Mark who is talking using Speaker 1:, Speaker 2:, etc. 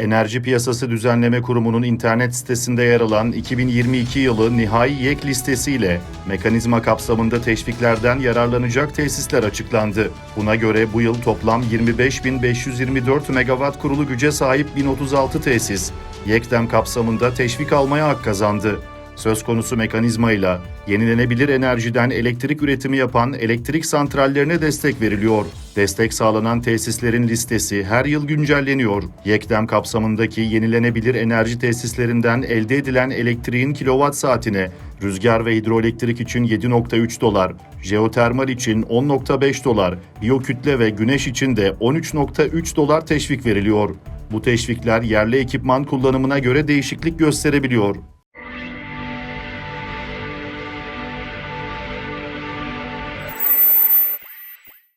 Speaker 1: Enerji Piyasası Düzenleme Kurumu'nun internet sitesinde yer alan 2022 yılı nihai YEK listesiyle mekanizma kapsamında teşviklerden yararlanacak tesisler açıklandı. Buna göre bu yıl toplam 25.524 megawatt kurulu güce sahip 1036 tesis, YEKDEM kapsamında teşvik almaya hak kazandı. Söz konusu mekanizmayla yenilenebilir enerjiden elektrik üretimi yapan elektrik santrallerine destek veriliyor. Destek sağlanan tesislerin listesi her yıl güncelleniyor. Yekdem kapsamındaki yenilenebilir enerji tesislerinden elde edilen elektriğin kilowatt saatine rüzgar ve hidroelektrik için 7.3 dolar, jeotermal için 10.5 dolar, biyokütle ve güneş için de 13.3 dolar teşvik veriliyor. Bu teşvikler yerli ekipman kullanımına göre değişiklik gösterebiliyor.